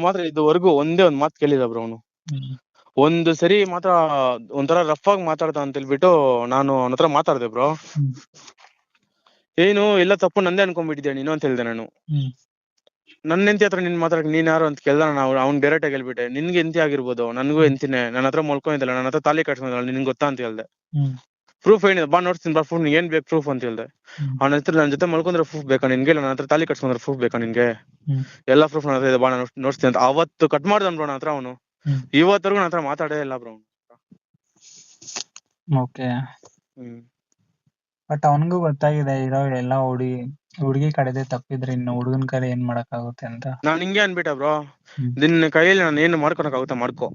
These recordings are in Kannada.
ಮಾತ್ರ ಇದುವರೆಗೂ ಒಂದೇ ಒಂದ್ ಮಾತು ಕೇಳಿಲ್ಲ ಬ್ರೋ ಅವನು. ಒಂದು ಸರಿ ಮಾತ್ರ ಒಂಥರ ರಫ್ ಆಗಿ ಮಾತಾಡ್ದ ಅಂತ ಹೇಳ್ಬಿಟ್ಟು ನಾನು ಅವನ ಹತ್ರ ಮಾತಾಡ್ದೆ ಬ್ರೋ ಏನು ಎಲ್ಲ ತಪ್ಪು ನಂದೇ ಅನ್ಕೊಂಡ್ಬಿಟ್ಟಿದ್ಯಾ ನೀನು ಅಂತ ಹೇಳ್ದೆ ನಾನು. ನನ್ನ ಹೆಂಡತಿ ಹತ್ರ ನಿನ್ ಮಾತಾಡಕ್ ನೀನ್ ಯಾರು ಅಂತ ಕೇಳ್ದ ನಾನು ಅವ್ನ್ ಡೈರೆಕ್ಟ್ ಆಗಿ ಹೇಳ್ಬಿಟ್ಟೆ ನಿನ್ಗೆ ಎಂತಿ ಆಗಿರ್ಬೋದು ನನ್ಗೂ ಎಂತಿನೇ ನನ್ನ ಹತ್ರ ಮಲ್ಕೊಂಡಿದ್ದಲ್ಲ ನನ್ನ ಹತ್ರ ತಾಲಿ ಕಟ್ಸ್ಕೊಂಡಿಲ್ಲ ನಿನ್ಗೆ ಗೊತ್ತಾ ಅಂತ ಹೇಳ್ದೆ. ಪ್ರೂಫ್ ಏನಿದೆ? ಬಾ ನೋಡ್ತೀನಿ ಬಾ ಪ್ರೂಫ್ ಏನ್ ಬೇಕು ಪ್ರೂಫ್ ಅಂತ ಹೇಳ್ದೆ. ಅವನ ಹತ್ರ ನನ್ನ ಜೊತೆ ಮಲ್ಕೊಂಡ್ರೆ ಪ್ರೂಫ್ ಬೇಕಾ ನಿನ್ಗೆ? ಇಲ್ಲ ನನ್ನ ಹತ್ರ ತಾಲಿ ಕಟ್ಸ್ಕೊಂಡ್ರೆ ಪ್ರೂಫ್ ಬೇಕಾ ನಿನ್ಗೆ? ಎಲ್ಲ ಪ್ರೂಫ್ ನನ್ನ ಹತ್ರ ಇದೆ. ಬಾ ನಾನು ನೋಡ್ತೀನಿ ಅಂತ. ಅವತ್ತು ಕಟ್ ಮಾಡ್ದನ್ ಬ್ರೋ ನನ್ನ ಹತ್ರ ಅವನು. ಇವತ್ತವರೆಗೂ ಇವತ್ತರೆಗೂ ನನ್ನ ಹತ್ರ ಮಾತಾಡೇ ಇಲ್ಲ ಬ್ರೋ ಓಕೆ. ಬಟ್ ಅವನಿಗೂ ಗೊತ್ತಾಗಿದೆ ಇರೋ ಎಲ್ಲ ಹುಡುಗಿ ಹುಡುಗಿ ಕಡೆದೆ ತಪ್ಪಿದ್ರೆ ಇನ್ನು ಹುಡುಗನ ಕಡೆ ಏನ್ ಮಾಡಕ್ಕಾಗುತ್ತೆ ಅಂತ. ನಾನ್ ಹಿಂಗೆ ಅನ್ಬಿಟ್ಟ ಬ್ರೋ. ನಿನ್ನ ಕೈಯಲ್ಲಿ ನಾನು ಏನು ಮಾಡ್ಕೊಳಕ್ ಆಗುತ್ತೆ ಮಾಡ್ಕೋ.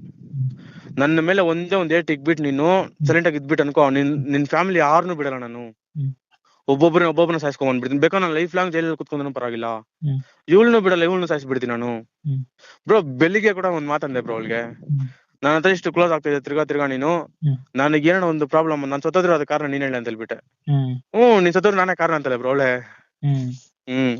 ನನ್ನ ಮೇಲೆ ಒಂದೇ ಒಂದ್ ಏಟ್ ಬಿಟ್ ನೀನು ಸೈಲೆಂಟ್ ಆಗಿ ಇದ್ಬಿಟ್ಟು ಅನ್ಕೋ. ನಿನ್ ನಿನ್ ಫ್ಯಾಮಿಲಿ ಯಾರನ್ನೂ ಬಿಡಲ್ಲ ನಾನು. ಒಬ್ಬೊಬ್ಬರನ್ನ ಒಬ್ಬೊಬ್ಬರನ್ನ ಸಾಯಿಸ್ಕೊಂಡ್ ಬಂದ್ಬಿಡ್ತೀನಿ. ಬೇಕಾ ನಾನು ಲೈಫ್ ಲಾಂಗ್ ಜೈಲಲ್ಲಿ ಕುತ್ಕೊಂಡ್ರು ಪರವಾಗಿಲ್ಲ. ಇವಳನ್ನು ಬಿಡಲ್ಲ ಇವಳನ್ನು ಸಾಯಿಸ್ಬಿಡ್ತೀನಿ ನಾನು. ಬ್ರೋ ಬೆಳಿಗ್ಗೆ ಕೂಡ ಒಂದ್ ಮಾತಂದೆ ಬ್ರೋ ಅವಳಿಗೆ. ನನ್ನ ಹತ್ರ ಇಷ್ಟು ಕ್ಲೋಸ್ ಆಗ್ತಿದೆ ತಿರ್ಗಾ ತಿರ್ಗಾ ನೀನು. ನನಗೆ ಏನೋ ಒಂದು ಪ್ರಾಬ್ಲಮ್ ನಾನ್ ಸತ್ತೋದ್ರೆ ಅದ ಕಾರಣ ನೀನ್ ಹೇಳಿ ಅಂತ ಹೇಳ್ಬಿಟ್ಟೆ ಹ್ಮ್ ನೀನ್ ಸತ್ತೋದ್ರೆ ನಾನೇ ಕಾರಣ ಅಂತಲ್ಲ ಬ್ರೋ ಅವಳೆ. ಹ್ಮ್. ಹ್ಮ್.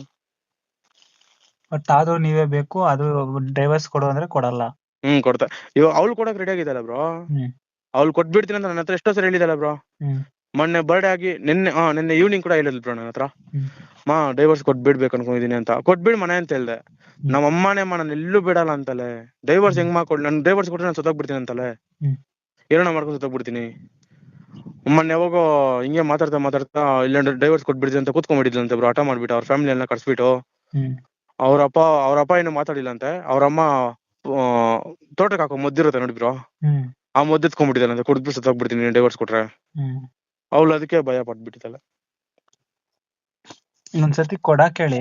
ಬಟ್ ಆದ್ರೂ ನೀವೇ ಬೇಕು ಅದು ಡ್ರೈವರ್ಸ್ ಕೊಡು ಅಂದ್ರೆ ಕೊಡಲ್ಲ. ಹ್ಮ್ ಕೊಡ್ತಾ ಇವಾಗ ಅವಳು ಕೊಡಕ್ ರೆಡಿ ಆಗಿದ್ದಲ್ಲ ಬ್ರೋ ಹ್ಮ್. ಅವ್ಳು ಕೊಟ್ಬಿಡ್ತೀನಿ ಅಂತ ನನ್ನ ಹತ್ರ ಎಷ್ಟೋ ಸರಿ ಹೇಳಿದಾಳ ಬ್ರೋ ಹ್ಮ್. ಮೊನ್ನೆ ಬರ್ಡೇ ಆಗಿ ನಿನ್ನೆ ಹಾ ನಿನ್ನೆ ಈವ್ನಿಂಗ್ ಕೂಡ ಹೇಳಿದ್ಲು ಬ್ರೋ ನನ್ನ ಹತ್ರ. ಹ್ಮ್. ಮಾ ಡೈವರ್ಸ್ ಕೊಟ್ಬಿಡ್ಬೇಕು ಅನ್ಕೊಂಡಿದೀನಿ ಅಂತ. ಕೊಟ್ಬಿಡ್ ಮನೆ ಅಂತ ಹೇಳ್ದೆ. ನಮ್ಮ ಅಮ್ಮನೇ ಅಮ್ಮ ನಾನು ಎಲ್ಲೂ ಬಿಡಲ್ಲ ಅಂತಲೆ. ಡೈವರ್ಸ್ ಹೆಂಗ್ ಮಾಡ್ಕೊಡ್ ನನ್ ಡೈವರ್ಸ್ ಕೊಟ್ರೆ ನಾನು ಸತ್ತೋಗ್ಬಿಡ್ತೀನಿ ಅಂತಲೆ. ಹ್ಮ್. ಏನೋ ಮಾಡ್ಕೊಂಡು ಸತ್ತೋಗ್ಬಿಡ್ತೀನಿ. ಮೊನ್ನೆ ಯಾವಾಗೋ ಹಿಂಗೆ ಮಾತಾಡ್ತಾ ಮಾತಾಡ್ತಾ ಇಲ್ಲ ಡೈವರ್ಸ್ ಕೊಟ್ಬಿಡ್ತೀನಿ ಅಂತ ಕೂತ್ಕೊಂಡ್ಬಿಟ್ಟಿದ್ಲಂತೆ ಬ್ರೋ ಹಠ ಮಾಡ್ಬಿಟ್ಟು ಅವ್ರ ಫ್ಯಾಮಿಲಿ ಎಲ್ಲ ಕರ್ಸ್ಬಿಟ್ಟು. ಹ್ಮ್. ಅವ್ರ ಅಪ್ಪ ಅವ್ರ ಅಪ್ಪ ಏನು ಮಾತಾಡಿಲ್ಲಂತೆ ಅವ್ರ ಅಮ್ಮ ತೋಟಕ್ಕೆ ಹಾಕೋ ಮದ್ದಿರುತ್ತೆ ನೋಡಿ ಬ್ರೋ ಆ ಕುಡಿದ್ಬಿಟ್ಟು ಸತ್ತ ಸತ್ತೋಗ್ಬಿಡ್ತೀನಿ ಡೈವರ್ಸ್ ಕೊಟ್ರೆ. ಅವ್ಳು ಅದಕ್ಕೆ ಭಯ ಪಟ್ಬಿಟ್ಟಿದ್ದಾಳೆ. ಒಂದ್ಸತಿ ಕೊಡಾಕ್ ಹೇಳಿ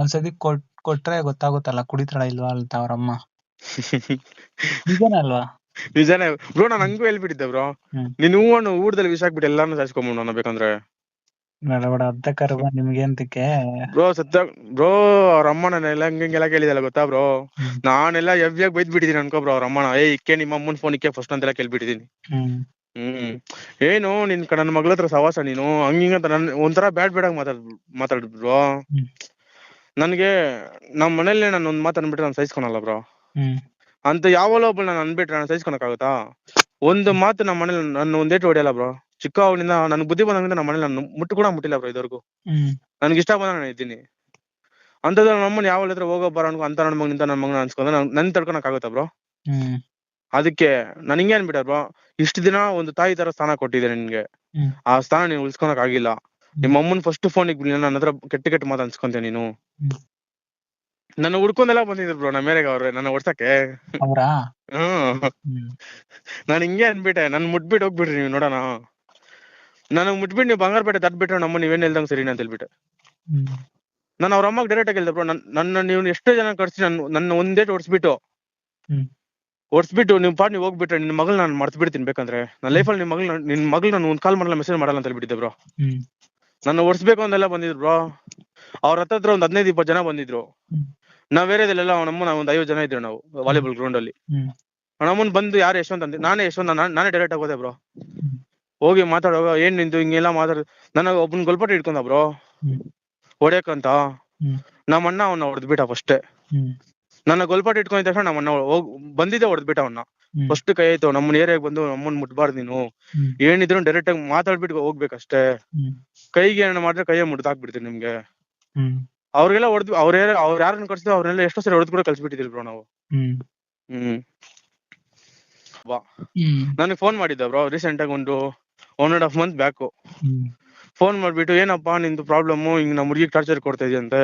ಒಂದ್ಸತಿ ಕೊಟ್ ಕೊಟ್ರೆ ಗೊತ್ತಾಗುತ್ತಲ್ಲ ಕುಡಿತಾಳ ಇಲ್ವಾ ಅಂತ ಅವ್ರಮ್ಮ ನಿಜನೇ ಅಲ್ವಾ? ನಿಜಾನೇ. ಬ್ರೋ ನಾನು ಹಂಗೂ ಹೇಳ್ಬಿಟ್ಟಿದ್ದೆ ಬ್ರೋ ನೀನು ನೀನ್ ಹೂವನ್ನು ಊಟದಲ್ಲಿ ವಿಷ ಹಾಕ್ಬಿಟ್ಟು ಎಲ್ಲಾನು ಸಾಯಿಸ್ಕೊಂಬಿಡು ನಾನು ಬೇಕಂದ್ರೆ. ಬೇಡ ಬೇಡ ಅರ್ಧ ಕರ್ವ ನಿಮ್ಗೆ ಅಂತಕ್ಕೆ ಬ್ರೋ ಸತ್ತ ಬ್ರೋ ಅವ್ರ ಅಮ್ಮನ ನಾನು ಎಲ್ಲ ಹಂಗೆಲ್ಲ ಕೇಳಿದಲ್ಲ ಗೊತ್ತಾ ಬ್ರೋ ನಾನೆಲ್ಲ ಎವ್ಯಾಗ ಬೈದ್ ಬಿಟ್ಟಿದ್ದೀನಿ ಅನ್ಕೋ ಬ್ರೋ ಅವ್ರ ಅಮ್ಮನ. ಏ ಇಕ್ಕೆ ನಿಮ್ಮ ಅಮ್ಮನ ಫೋನ್ ಇಕ್ಕೆ ಫಸ್ಟ್ ಅಂತೆಲ್ಲ ಕೇಳ್ಬಿಟ್ಟಿದೀನಿ ಹ್ಮ್. ಹ್ಮ್. ಏನು ನಿನ್ ನನ್ನ ಮಗಳ ಹತ್ರ ಸವಾಸ ನೀನು? ಹಂಗಿಂಗಂತ ನನ್ ಒಂಥರ ಬ್ಯಾಡ್ ಬೇಡ ಮಾತಾಡ್ ಮಾತಾಡ್ ಬ್ರೋ ನನ್ಗೆ ನಮ್ಮ ಮನೇಲಿ ನಾನು ಒಂದ್ ಮಾತು ಅನ್ಬಿಟ್ರೆ ನಾನು ಸಹಿಸ್ಕೊಳಲ್ಲ ಬ್ರೋ ಹ್ಮ್. ಅಂತ ಯಾವ ಒಬ್ಬಳು ನಾನು ಅನ್ಬಿಟ್ರೆ ನಾನು ಸಹಿಸ್ಕೊಳಕ್ಕಾಗುತ್ತಾ? ಒಂದು ಮಾತು ನಮ್ಮ ಮನೇಲಿ ನನ್ನ ಒಂದೇಟು ಹೊಡಿಯಲ್ಲ ಬ್ರೋ ಚಿಕ್ಕ ಅವನಿಂದ ನನ್ ಬುದ್ಧಿ ಬಂದಂಗಿಂದ ನಮ್ಮ ಮನೇಲಿ ನಾನು ಮುಟ್ಟು ಕೂಡ ಮುಟ್ಟಿಲ್ಲ ಬ್ರೋ ಇದುವರೆಗೂ. ನನ್ಗೆ ಇಷ್ಟ ಬಂದ ನಾನು ಇದ್ದೀನಿ. ಅಂತದ ನಮ್ಮ ಯಾವ ಹತ್ರ ಹೋಗೋ ಬರೋ ಅನ್ಕೊ ಅಂತ ನನ್ನ ಮಗನಿಂದ ನನ್ನ ಮಗನ ಅನ್ಸ್ಕೊಂಡ್ರೆ ನನ್ ತಡ್ಕೊಳಕ್ ಆಗುತ್ತೆ ಬ್ರೋ ಅದಕ್ಕೆ ನಾನು ಹಿಂಗೆ ಅನ್ಬಿಟ್ಟೆ ಬ್ರೋ ಇಷ್ಟು ದಿನ ಒಂದು ತಾಯಿ ತರ ಸ್ಥಾನ ಕೊಟ್ಟಿದ್ದೆ ನಿನ್ಗೆ. ಆ ಸ್ಥಾನ ನೀನು ಉಳಿಸ್ಕೊಳಕ್ ಆಗಿಲ್ಲ. ನಿಮ್ಮ ಅಮ್ಮನ್ ಫಸ್ಟ್ ಫೋನಿಗೆ ಇಗ್ ನನ್ನ ಹತ್ರ ಕೆಟ್ಟ ಕೆಟ್ಟ ಮಾತು ಅನ್ಸ್ಕೊಂತೆ ನೀನು. ನನ್ನ ಹುಡ್ಕೊಂಡೆಲ್ಲ ಬಂದಿದ್ರು ಬ್ರೋ ನಮ್ಮ ಮೇರೆಗೆ ಅವ್ರೆ ನನ್ನ ಹೊಡ್ಸಕ್ಕೆ ಹ್ಮ್. ನಾನು ಹಿಂಗೆ ಅನ್ಬಿಟ್ಟೆ ನನ್ ಮುಟ್ಬಿಟ್ಟು ಹೋಗ್ಬಿಡ್ರಿ ನೀವು ನೋಡೋಣ. ನನಗ್ ಮುಟ್ಬಿಟ್ಟು ನೀವು ಬಂಗಾರಪೇಟೆ ತಟ್ಬಿಟ್ರೆ ನಮ್ಮ ನೀವೇನು ಹೇಳ್ದಂಗೆ ಸರಿ ಅಂತ ಹೇಳ್ಬಿಟ್ಟೆ. ನಾನು ಅವ್ರ ಅಮ್ಮಗೆ ಡೈರೆಕ್ಟ್ ಆಗಿ ಹೇಳ್ದೆ ಬ್ರೋ ನನ್ ನನ್ನ ನೀವು ಎಷ್ಟೋ ಜನ ಕರ್ಸಿ ನನ್ನ ನನ್ನ ಒಂದೇ ಓಡಿಸ್ಬಿಟ್ಟು ಓಡಿಸ್ಬಿಟ್ಟು ನೀವು ಪಾಟ್ ನೀವು ಹೋಗ್ಬಿಟ್ರೆ ನಿನ್ನ ಮಗಳು ನಾನು ಮರ್ತು ಬಿಡ್ತೀನಿ ಬೇಕಂದ್ರೆ ನನ್ನ ಲೈಫಲ್ಲಿ ನಿಮ್ಮ ಮಗಳು ನಿನ್ನ ಮಗಳು ನಾನು ಒಂದ್ ಕಾಲ್ ಮಾಡಲ್ಲ ಮೆಸೇಜ್ ಮಾಡಲ್ಲ ಅಂತ ಹೇಳ್ಬಿಟ್ಟಿದ್ದೆ ಬ್ರೋ. ನಾನು ನನ್ನ ಓಡಿಸ್ಬೇಕು ಅಂತೆಲ್ಲ ಬಂದಿದ್ರು ಬ್ರೋ. ಅವ್ರ ಹತ್ರ ಒಂದ್ ಹದಿನೈದು ಇಪ್ಪತ್ತು ಜನ ಬಂದಿದ್ರು. ನಾವ್ ಬೇರೆದಲ್ಲೆಲ್ಲ ಅವನಮ್ಮ ನಾವು ಒಂದ್ ಐವತ್ತು ಜನ ಇದ್ರು ನಾವು ವಾಲಿಬಾಲ್ ಗ್ರೌಂಡ್ ಅಲ್ಲಿ. ಹ್ಮ್. ಅವನಮ್ಮನ್ ಬಂದು ಯಾರು ಯಶವಂತ ಅಂದ್ರೆ ನಾನೇ ಯಶವಂತ ನಾನ್- ಡೈರೆಕ್ಟ್ ಆಗೋದೆ ಬ್ರೋ. ಹೋಗಿ ಮಾತಾಡುವಾಗ ಏನ್ ನಿಂದು ಹಿಂಗೆಲ್ಲ ಮಾತಾಡ ನನಗ ಒಬ್ಬನ ಗೊಲ್ಪಟ್ಟು ಇಟ್ಕೊಂಡ ಬ್ರೋ. ಹ್ಮ್. ನಮ್ಮ ಅಣ್ಣ ಅವನ್ನ ಹೊಡೆದ್ಬಿಟ್ಟ ಫಸ್ಟ್ ಹ್ಮ್. ನನ್ನ ಗೊಲ್ಪಟ್ಟು ಇಟ್ಕೊಂಡ ತಕ್ಷಣ ನಮ್ಮ ಅಣ್ಣ ಹೋಗ್ ಬಂದಿದ್ದೆ ಹೊಡೆದ್ಬಿಟ್ಟ ಅವನ್ನ ಹ್ಮ್. ಫಸ್ಟ್ ಕೈ ಆಯ್ತು ನಮ್ಮನ್ನ ಏರಿಯಾಗ ಬಂದು ನಮ್ಮನ್ ಮುಟ್ಬಾರ್ದು ನೀನು. ಏನಿದ್ರು ಡೈರೆಕ್ಟ್ ಆಗಿ ಮಾತಾಡ್ಬಿಟ್ಟು ಹೋಗ್ಬೇಕಷ್ಟೇ. ಕೈಗೆ ಏನ ಮಾಡಿದ್ರೆ ಕೈಯ ಮುಟ್ದಾಕ್ಬಿಡ್ತೀನಿ ನಿಮ್ಗೆ. ಅವ್ರಿಗೆಲ್ಲ ಹೊಡೆದ್ ಅವ್ರ ಅವ್ರ ಯಾರನ್ನ ಕಳ್ಸಿದ್ರು ಅವ್ರನ್ನೆಲ್ಲ ಎಷ್ಟೋ ಸರಿ ಹೊಡೆದ್ ಕೂಡ ಕಳ್ಸಿಬಿಟ್ಟಿದ್ರು ಬ್ರೋ ನಾವು. ಹ್ಮ್. ನನಗೆ ಫೋನ್ ಮಾಡಿದ್ದ ಬ್ರೋ ರೀಸೆಂಟ್ ಆಗಿ ಒಂದು. One and half month back phone ಮಾಡ್ಬಿಟ್ಟು ಏನಪ್ಪಾ ನಿಂದು ಪ್ರಾಬ್ಲಮ್ ಹಿಂಗ್ ನಮ್ಮ ಹುಡುಗಿಗೆ ಟಾರ್ಚರ್ ಕೊಡ್ತಾ ಇದೆಯಂತೆ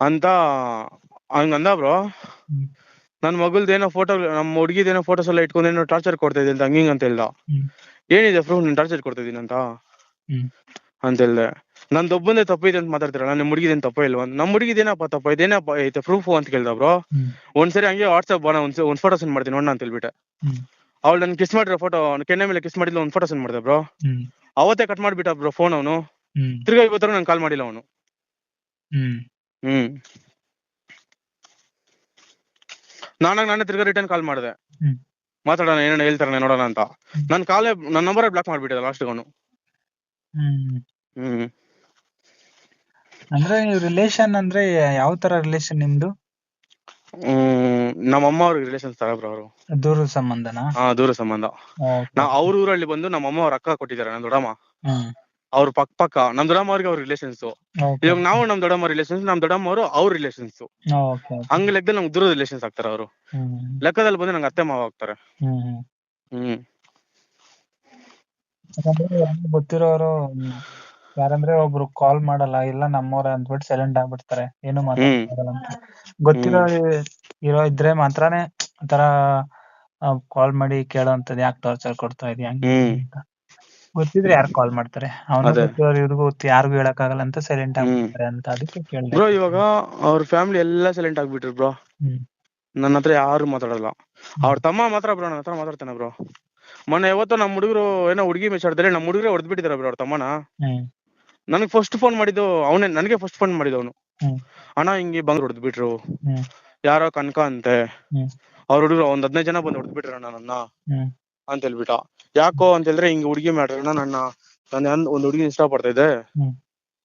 ಅಂತ. ಹಂಗಂದ ಬ್ರೋ ನನ್ನ ನನ್ ಮಗಳ್ದು ಏನೋ ಫೋಟೋ ನಮ್ಮ ಹುಡುಗಿದೇನೋ ಫೋಟೋಸ್ ಎಲ್ಲ ಇಟ್ಕೊಂಡ್ ಏನೋ ಟಾರ್ಚರ್ ಕೊಡ್ತಾ ಇದೆ ಅಂತ ಹಂಗಿಂಗ್ ಅಂತ ಹೇಳ್ದ. ಏನಿದೆ ಪ್ರೂಫ್ ನೀನ್ ಟಾರ್ಚರ್ ಕೊಡ್ತಾ ಇದೀನಿ ಅಂತ? ಅಂತ ಹೇಳ್ದೆ. ನನ್ ಒಬ್ಬಂದೇ ತಪ್ಪಿದೆ ಅಂತ ಮಾತಾಡ್ತೀರಲ್ಲ ನಿಮ್ಮ ಹುಡುಗಿದೇನು ತಪ್ಪ ಇಲ್ವಾ? ನಮ್ಮ ಹುಡುಗಿದೇನಪ್ಪ ತಪ್ಪ ಇದೇನಪ್ಪ ಐತೆ ಪ್ರೂಫ್ ಅಂತ ಕೇಳ್ದ ಬ್ರೋ ಒಂದ್ಸರಿ ಹಂಗೆ ವಾಟ್ಸಪ್ ಬಾ ಒಂದ್ ಒಂದ್ ಫೋಟೋ ಸೆಂಡ್ ಮಾಡ್ತೀನಿ ನೋಡೋಣ ಅಂತ ಹೇಳ್ಬಿಟ್ಟೆ. ಅವ್ಳು ನನ್ ಕಿಸ್ ಮಾಡಿರೋ ಫೋಟೋ ಕೆನ್ನೆ ಮೇಲೆ ಕಿಸ್ ಮಾಡಿದ್ಲು ಒಂದು ಫೋಟೋ ಸೆಂಡ್ ಮಾಡಿದೆ ಬ್ರೋ ಅವತ್ತೇ ಕಟ್ ಮಾಡ್ಬಿಟ್ಟ ಬ್ರೋ ಫೋನ್ ಅವನು. ತಿರ್ಗಾ ಇವತ್ತರ ನನ್ ಕಾಲ್ ಮಾಡಿಲ್ಲ ಅವನು. ಹ್ಮ್. ನಾನಾಗ ನಾನೇ ತಿರ್ಗಾ ರಿಟರ್ನ್ ಕಾಲ್ ಮಾಡಿದೆ. ಮಾತಾಡೋಣ ಏನೇನು ಹೇಳ್ತಾರೆ ನೋಡೋಣ ಅಂತ. ನನ್ ಕಾಲೇ ನನ್ನ ನಂಬರೇ ಬ್ಲಾಕ್ ಮಾಡ್ಬಿಟ್ಟಿದೆ ಲಾಸ್ಟ್ ಅವನು. ಹ್ಮ್. ಅಂದ್ರೆ ರಿಲೇಶನ್ ಅಂದ್ರೆ ಯಾವ ತರ ರಿಲೇಶನ್ ನಿಮ್ದು? ನಮ್ಮ ಅಮ್ಮ ಅವ್ರಿಗೆ ರಿಲೇಷನ್ ತರ ಬ್ರೋ ಅವರು. ದೂರ ಸಂಬಂಧನಾ? ಹಾ ದೂರ ಸಂಬಂಧ. ನಾ ಅವ್ರ ಊರಲ್ಲಿ ಬಂದು ನಮ್ಮ ಅಮ್ಮ ಅವ್ರ ಅಕ್ಕ ಕೊಟ್ಟಿದ್ದಾರೆ ನಮ್ ದೊಡ್ಡಮ್ಮ. ಅವ್ರ ಪಕ್ಕ ಪಕ್ಕ ನಮ್ ದೊಡ್ಡಮ್ಮ ಅವ್ರಿಗೆ ಅವ್ರ ರಿಲೇಷನ್ಸ್ ಇವಾಗ ನಾವು ನಮ್ ದೊಡ್ಡಮ್ಮ ರಿಲೇಷನ್ಸ್ ನಮ್ ದೊಡ್ಡಮ್ಮ ಅವರು ಅವ್ರ ರಿಲೇಷನ್ಸ್ ಹಂಗ ಲೆಕ್ಕದಲ್ಲಿ ನಮ್ಗೆ ದೂರದ ರಿಲೇಷನ್ಸ್ ಆಗ್ತಾರೆ ಅವರು. ಲೆಕ್ಕದಲ್ಲಿ ಬಂದು ನಂಗೆ ಅತ್ತೆ ಮಾವ ಆಗ್ತಾರೆ. ಹ್ಮ್ ಗೊತ್ತಿರೋರು ಹ್ಮ್, ಯಾರಂದ್ರೆ ಒಬ್ರು ಕಾಲ್ ಮಾಡಲ್ಲ ಇಲ್ಲ ನಮ್ಮವ್ರ ಅಂದ್ಬಿಟ್ಟು ಸೈಲೆಂಟ್ ಆಗ್ಬಿಡ್ತಾರೆ. ಏನು ಮಾತಾಡಲ್ಲ ಅಂತ. ಗೊತ್ತಿರೋ ಇರೋ ಇದ್ರೆ ಮಾತ್ರನೇ ಆತರ ಕಾಲ್ ಮಾಡಿ ಕೇಳೋಂತದ್ ಯಾಕೆ ಟಾರ್ಚರ್ ಕೊಡ್ತಾ ಇದೀಯ ಅಂತ. ಗೊತ್ತಿದ್ರೆ ಯಾರು ಕಾಲ್ ಮಾಡ್ತಾರೆ? ಅವನು ಇವ್ರಿಗೂ ಗೊತ್ತು ಯಾರಿಗೂ ಹೇಳಕ್ಕಾಗಲ್ಲ ಅಂತ ಸೈಲೆಂಟ್ ಆಗಿ ಆಗ್ಬಿಡ್ತಾರೆ ಅಂತ. ಅದಕ್ಕೆ ಕೇಳ್ದೆ ಬ್ರೋ ಇವಾಗ ಅವ್ರ ಫ್ಯಾಮಿಲಿ ಎಲ್ಲ ಸೈಲೆಂಟ್ ಆಗ್ಬಿಟ್ರು ಬ್ರೋ ನನ್ನ ಹತ್ರ ಯಾರು ಮಾತಾಡಲ್ಲ. ಅವ್ರ ತಮ್ಮ ಮಾತ್ರ ಬ್ರೋ ನನ್ನ ಹತ್ರ ಮಾತಾಡ್ತಾನೆ ಬ್ರೋ ಮೊನ್ನೆ ಯಾವತ್ತೋ ನಮ್ಮ ಹುಡುಗರು ಏನೋ ಹುಡುಗಿ ಮೆಚ್ಚಾಡ್ತಾರೆ ನಮ್ಮ ಹುಡುಗರೇ ಹೊಡೆದ್ ಬಿಟ್ಟಿದಾರೆ ಬ್ರೋ ಅವ್ರ ತಮ್ಮನ. ನನಗೆ ಫಸ್ಟ್ ಫೋನ್ ಮಾಡಿದ್ದು ಅವನೇ ನನಗೆ ಫಸ್ಟ್ ಫೋನ್ ಮಾಡಿದವನು ಅವನು. ಅಣ್ಣ ಹಿಂಗೆ ಬಂದ್ ಹೊಡೆದ್ ಬಿಟ್ರು. ಯಾರೋ ಕನಕ ಅಂತೆ. ಅವ್ರ ಹುಡುಗರು ಒಂದ್ ಹದಿನೈದು ಜನ ಬಂದ್ ಹೊಡೆದ್ ಬಿಟ್ರು ನನ್ನ. ಅಂತ ಹೇಳ್ಬಿಟ್ಟ. ಯಾಕೋ ಅಂತ ಹೇಳಿದ್ರೆ ಹಿಂಗ್ ಹುಡುಗಿ ಮಾಡ್ರಣ್ಣ ನನ್ನ. ನಾನು ಒಂದ್ ಹುಡುಗಿ ಇಷ್ಟ ಪಡ್ತಾ ಇದ್ದೆ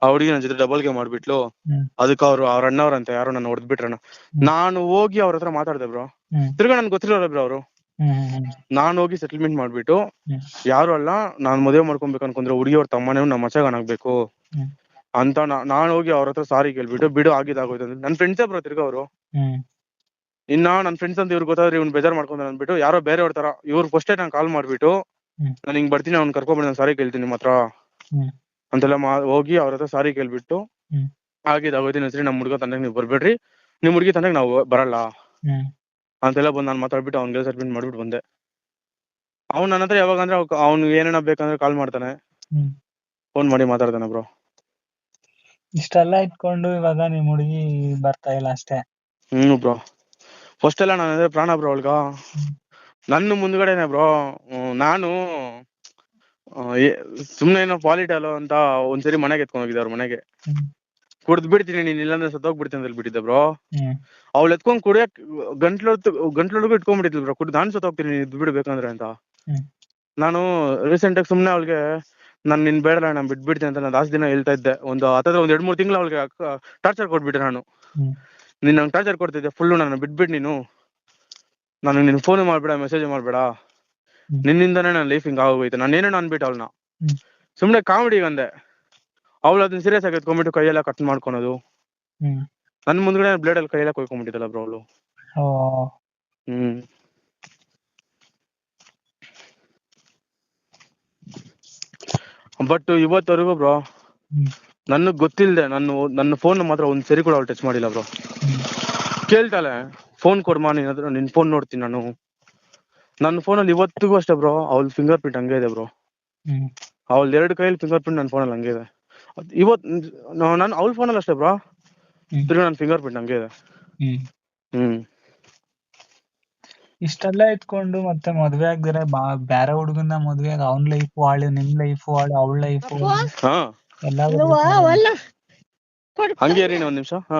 ಆ ಹುಡುಗಿ ನನ್ನ ಜೊತೆ ಡಬಲ್ಗೆ ಮಾಡ್ಬಿಟ್ಲು ಅದಕ್ಕ ಅವ್ರು ಅವ್ರ ಅಣ್ಣವ್ರಂತೆ ಯಾರೋ ನನ್ನ ಹೊಡೆದ್ ಬಿಟ್ರಣ್ಣ. ನಾನು ಹೋಗಿ ಅವ್ರ ಹತ್ರ ಮಾತಾಡ್ದೆ ಬ್ರೋ ತಿರ್ಗಾ ನನ್ ಗೊತ್ತಿರೋರ ಬ್ರೋ ಅವರು. ನಾನ್ ಹೋಗಿ ಸೆಟಲ್ಮೆಂಟ್ ಮಾಡ್ಬಿಟ್ಟು ಯಾರು ಅಲ್ಲ ನಾನ್ ಮದುವೆ ಮಾಡ್ಕೊಬೇಕು ಅನ್ಕೊಂಡ್ರೆ ಹುಡುಗಿಯವ್ರ ತಮ್ಮನೇ ನಮ್ಮ ಮಚ್ಚಗನ್ ಆಗ್ಬೇಕು. ಅಂತ ನಾನು ನಾನ್ ಹೋಗಿ ಅವ್ರ ಹತ್ರ ಸಾರಿ ಕೇಳ್ಬಿಟ್ಟು ಬಿಡು ಆಗಿದಾಗೋಯ್ತು ಅಂದ್ರೆ ನನ್ ಫ್ರೆಂಡ್ಸ್ ಬ್ರೋ ತಿರ್ಗ ಅವರು. ಇನ್ನ ನನ್ ಫ್ರೆಂಡ್ಸ್ ಅಂತ ಇವ್ರು ಗೊತ್ತಾದ್ರೆ ಇವ್ನು ಬೇಜಾರ್ ಮಾಡ್ಕೊಂಡ್ ಅಂದ್ಬಿಟ್ಟು ಯಾರೋ ಬೇರೆಯವ್ರ ತರ ಇವ್ರು ಫಸ್ಟೇ ನಾನು ಕಾಲ್ ಮಾಡ್ಬಿಟ್ಟು ನಾನ್ ಹಿಂಗ್ ಬರ್ತೀನಿ ಅವ್ನ್ ಕರ್ಕೊಂಡ್ಬಿಡಿ ನಾನು ಸಾರಿ ಕೇಳ್ತೀನಿ ನಿಮ್ಮ ಹತ್ರ. ಅಂತೆಲ್ಲ ಮಾ ಹೋಗಿ ಅವ್ರ ಹತ್ರ ಸಾರಿ ಕೇಳ್ಬಿಟ್ಟು ಹ್ಮ್. ಆಗಿದಾಗೋಯ್ತು ಸರಿ ನಮ್ ಹುಡುಗ ತಂದಾಗ ನೀವು ಬರ್ಬೇಡ್ರಿ. ನಿಮ್ ಹುಡುಗಿ ತಂದಾಗ ನಾವು ಬರಲ್ಲ. ಅಂತೆಲ್ಲ ಬಂದು ನಾನು ಮಾತಾಡ್ಬಿಟ್ಟು ಅವ್ನಿಗೆ ಸೆಟ್ಲ್ಮೆಂಟ್ ಮಾಡ್ಬಿಟ್ಟು ಬಂದೆ. ಅವ್ನು ನನ್ನ ಹತ್ರ ಯಾವಾಗ ಅಂದ್ರೆ ಅವ್ನಿಗೆ ಏನೇನ ಬೇಕಂದ್ರೆ ಕಾಲ್ ಮಾಡ್ತಾನೆ. ಫೋನ್ ಮಾಡಿ ಮಾತಾಡ್ತಾನೆ ಬ್ರೋ ಇಷ್ಟೆಲ್ಲ ಇಟ್ಕೊಂಡು ಇವಾಗ ನಿಮ್ ಹುಡುಗಿ ಬರ್ತಾ ಇಲ್ಲ ಅಷ್ಟೇ. ಹ್ಮ್ ಬ್ರೋ ಫಸ್ಟ್ ಎಲ್ಲ ನಾನು ಅಂದ್ರೆ ಪ್ರಾಣ ಬ್ರೋ ಅವಳ್ಗ. ನನ್ನ ಮುಂದ್ಗಡೆನೆ ಬ್ರೋ ನಾನು ಆ, ಏ- ಸುಮ್ನೆ ಏನೋ ಪಾಲಿಟಲ್ ಅಂತ ಒಂದ್ಸರಿ ಮನೆಗೆ ಎತ್ಕೊಂಡು ಹೋಗಿದ್ದೆ ಅವ್ರ ಮನೆಗೆ. ಹ್ಮ್. ಕುಡ್ದ್ ಬಿಡ್ತೀನಿ ನೀನ್ ಇಲ್ಲಾಂದ್ರೆ ಸತ್ತೋಗ್ಬಿಡ್ತೀನಿ ಅಂತ ಬಿಟ್ಟಿದ್ದೆ ಬ್ರೋ ಹ್ಮ್. ಅವ್ಳು ಎತ್ಕೊಂಡ್ ಕುಡಿಯಕ್ ಗಂಟ್ಲು ಗಂಟ್ಲೊಳಗು ಇಟ್ಕೊಂಡ್ಬಿಟ್ಟಿದ್ಲು ಬ್ರೋ ಕುಡ್ ನಾನು ಸತ್ತೋಗ್ತೀನಿ ನೀನ್ ಇದ್ ಬಿಡ್ಬೇಕಂದ್ರೆ ಅಂತ. ಹ್ಮ್. ನಾನು ರೀಸೆಂಟ್ ಆಗಿ ಸುಮ್ನೆ ಅವಳಿಗೆ ನಾನು ನಿನ್ ಬೇಡಲ್ಲ ನಾನು ಬಿಟ್ಬಿಡ್ತೀನಿ ಅಂತ ನಾನು ಲಾಸ್ಟ್ ದಿನ ಹೇಳ್ತಾ ಇದ್ದೆ. ಒಂದು ಹತ್ತತ್ರ ಒಂದ್ ಎರಡ್ ಮೂರ್ ತಿಂಗಳು ಅವಳಿಗೆ ಟಾರ್ಚರ್ ಕೊಟ್ಬಿಟ್ಟೆ ನಾನು. ನೀನ್ ನಂಗೆ ಟಾರ್ಚರ್ ಕೊಡ್ತಿದ್ದೆ ಫುಲ್ಲು ನಾನು ಬಿಟ್ಬಿಟ್ಟು ನೀನು. ನಾನು ನಿನ್ ಫೋನ್ ಮಾಡ್ಬೇಡ ಮೆಸೇಜ್ ಮಾಡ್ಬೇಡ. ನಿನ್ನಿಂದಾನೇ ನನ್ನ ಲೈಫ್ ಹಿಂಗ್ ಆಗೋಯ್ತು ನಾನು ಏನೋ ಅನ್ಬಿಟ್ಟು ಅವಳನ್ನ. ಸುಮ್ನೆ ಕಾಮಿಡಿಗೆ ಅಂದೆ ಅವಳು ಅದನ್ನ ಸೀರಿಯಸ್ ಆಗಿ ಎತ್ಕೊಂಡ್ಬಿಟ್ಟು ಕೈಯೆಲ್ಲ ಕಟ್ ಮಾಡ್ಕೊಳೋದು. ನನ್ನ ನನ್ ಮುಂದ್ಗಡೆ ಬ್ಲೇಡ್ ಅಲ್ಲಿ ಕೈಯೆಲ್ಲ ಕೊಯ್ಕೊಂಡ್ಬಿಟ್ಟಿದ್ದಲ್ಲ ಬ್ರೋ ಅವಳು. ಹ್ಮ್. ಬಟ್ ಇವತ್ತವರೆಗೂ ಬ್ರೋ ನನಗೆ ನನಗ್ ಗೊತ್ತಿಲ್ದೆ ನನ್ನ ನನ್ನ ಫೋನ್ ಮಾತ್ರ ಒಂದ್ ಸರಿ ಕೂಡ ಅವ್ಳು ಟಚ್ ಮಾಡಿಲ್ಲ ಬ್ರೋ ಕೇಳ್ತಾಳೆ ಫೋನ್ ಕೊಡ್ಮಾ ನೀನ್ ಹತ್ರ ನಿನ್ ಫೋನ್ ನೋಡ್ತೀನಿ ನಾನು. ನನ್ನ ಫೋನಲ್ಲಿ ಇವತ್ತಿಗೂ ಅಷ್ಟೇ ಬ್ರೋ ಅವಳ ಫಿಂಗರ್ ಪ್ರಿಂಟ್ ಹಂಗೆ ಇದೆ ಬ್ರೋ ಅವಳ ಎರಡು ಕೈಯಲ್ಲಿ ಫಿಂಗರ್ ಪ್ರಿಂಟ್ ನನ್ನ ಫೋನಲ್ಲಿ ಹಂಗೆ ಇದೆ. ಇವತ್ ನಾನು ಅವಳ ಫೋನಲ್ಲಿ ಅಷ್ಟೇ ಬ್ರೋ ತಿರ್ಗಿ ನನ್ನ ಫಿಂಗರ್ ಪ್ರಿಂಟ್ ಹಂಗೆ ಇದೆ. ಹ್ಮ್. ಇಷ್ಟೆಲ್ಲ ಇಟ್ಕೊಂಡು ಮತ್ತೆ ಮದ್ವೆ ಆಗ್ದಿರ ಬಾ ಬ್ಯಾರೆ ಹುಡುಗನ ಮದ್ವೆ ಆಗ ಅವ್ನ್ ಲೈಫ್ ಹಾಳು ನಿಮ್ ಲೈಫ್ ಹಾಳು ಅವಳ ಲೈಫ್ ಹಾ. ಎಲ್ಲ ಹಂಗೇರಿ ಒಂದ್ ನಿಮಿಷ. ಹಾ?